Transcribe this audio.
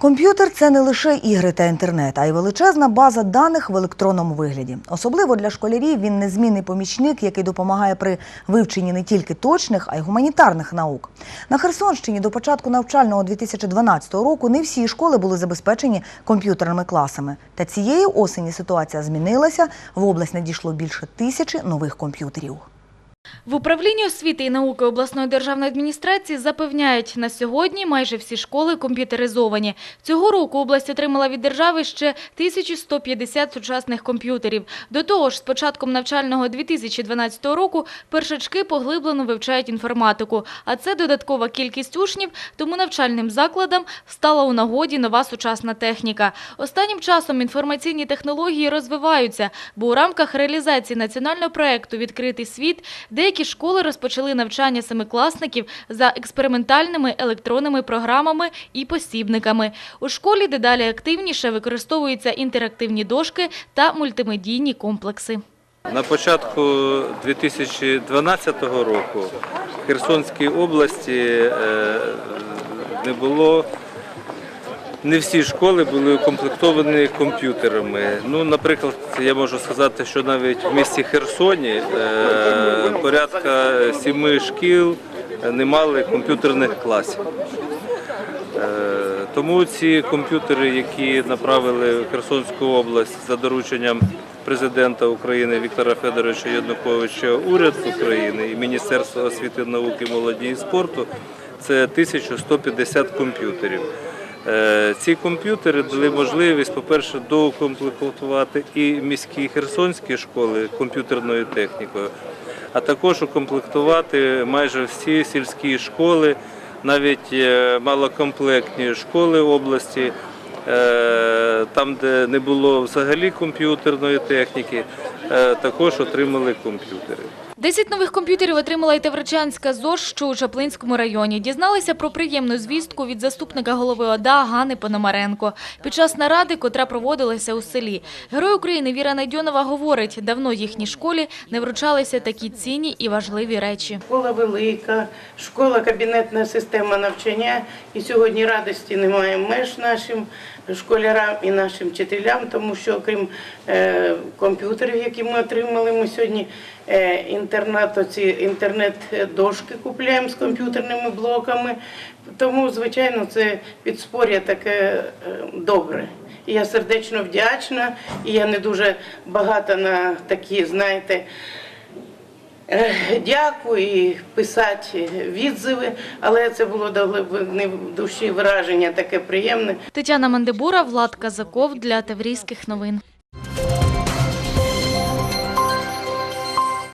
Комп'ютер це не лише ігри та інтернет, а й величезна база даних в електронному вигляді. Особливо для школярів він незмінний помічник, який допомагає при вивченні не тільки точних, а й гуманітарних наук. На Херсонщині до початку навчального 2012 року не всі школи були забезпечені комп'ютерними класами. Та цієї осені ситуація змінилася. В область надійшло більше тисячі нових комп'ютерів. В управлінні освіти і науки обласної державної адміністрації запевняють, на сьогодні майже всі школи комп'ютеризовані. Цього року область отримала від держави ще 1150 сучасних комп'ютерів. До того ж, з початком навчального 2012 року першачки поглиблено вивчають інформатику. А це додаткова кількість учнів, тому навчальним закладам стала у нагоді нова сучасна техніка. Останнім часом інформаційні технології розвиваються, бо у рамках реалізації національного проекту «Відкритий світ» деякі школи розпочали навчання семикласників за експериментальними електронними програмами і посібниками. У школі дедалі активніше використовуються інтерактивні дошки та мультимедійні комплекси. На початку 2012 року в Херсонській області е, не було. Не всі школи були укомплектовані комп'ютерами. Ну, наприклад, я можу сказати, що навіть в місті Херсоні е, порядка сіми шкіл не мали комп'ютерних класів. Е, Тому ці комп'ютери, які направили в Херсонську область за дорученням президента України Віктора Федоровича Януковича, уряд України і Міністерство освіти, науки, молоді і спорту, це 1150 комп'ютерів. Е, Ці комп'ютери дали можливість, по-перше, доукомплектувати і міські херсонські школи комп'ютерною технікою, а також укомплектувати майже всі сільські школи, навіть е, малокомплектні школи області, е, там, де не було взагалі комп'ютерної техніки, також отримали комп'ютери. Десять нових комп'ютерів отримала і Тавричанська ЗОЖ, що у Чаплинському районі. Дізналися про приємну звістку від заступника голови ОДА Гани Пономаренко. Під час наради, котра проводилася у селі. Герой України Віра Найдьонова говорить, давно їхній школі не вручалися такі цінні і важливі речі. Школа велика, школа кабінетна система навчання. І сьогодні радості немає меж нашим школярам і нашим вчителям, тому що окрім е, комп'ютерів, які ми отримали, ми сьогодні е, інтернет, оці інтернет-дошки купуємо з комп'ютерними блоками. Тому, звичайно, це підспоря таке е, добре. І я сердечно вдячна, і я не дуже багата на такі, знаєте. Е, Дякую і писати відзиви, але це було до в душі враження таке приємне. Тетяна Мандебура, Влад Казаков для Таврійських новин.